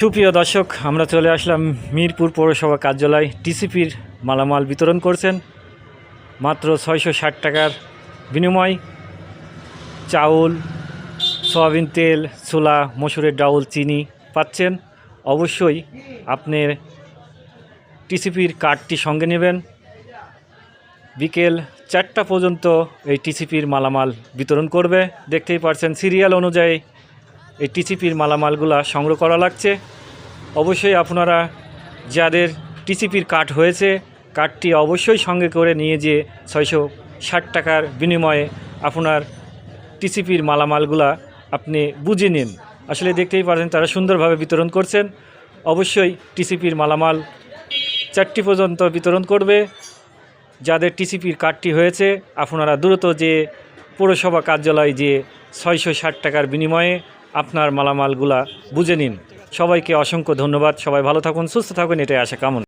সুপ্রিয় দর্শক, আমরা চলে আসলাম মিরপুর পৌরসভা কার্যালয়। টিসিপির মালামাল বিতরণ করছেন। মাত্র ছয়শো ষাট টাকার বিনিময়। চাউল, সয়াবিন তেল, ছোলা, মসুরের ডাউল, চিনি পাচ্ছেন। অবশ্যই আপনি টিসিপির কার্ডটি সঙ্গে নেবেন। বিকেল চারটা পর্যন্ত এই টিসিপির মালামাল বিতরণ করবে। দেখতেই পারছেন সিরিয়াল অনুযায়ী এই টিসিপির মালামালগুলা সংগ্রহ করা লাগছে। অবশ্যই আপনারা যাদের টিসিপির কার্ড হয়েছে, কার্ডটি অবশ্যই সঙ্গে করে নিয়ে যেয়ে ছয়শো ষাট টাকার বিনিময়ে আপনার টিসিপির মালামালগুলা আপনি বুঝে নিন। আসলে দেখতেই পারছেন তারা সুন্দরভাবে বিতরণ করছেন। অবশ্যই টিসিপির মালামাল চারটি পর্যন্ত বিতরণ করবে। যাদের টিসিপির কার্ডটি হয়েছে, আপনারা দ্রুত যে পৌরসভা কার্যালয় যে ছয়শো ষাট টাকার বিনিময়ে আপনার মালামালগুলা বুঝে নিন। সবাইকে অসংখ্য ধন্যবাদ। সবাই ভালো থাকুন, সুস্থ থাকুন, এটাই আশা, কামনা।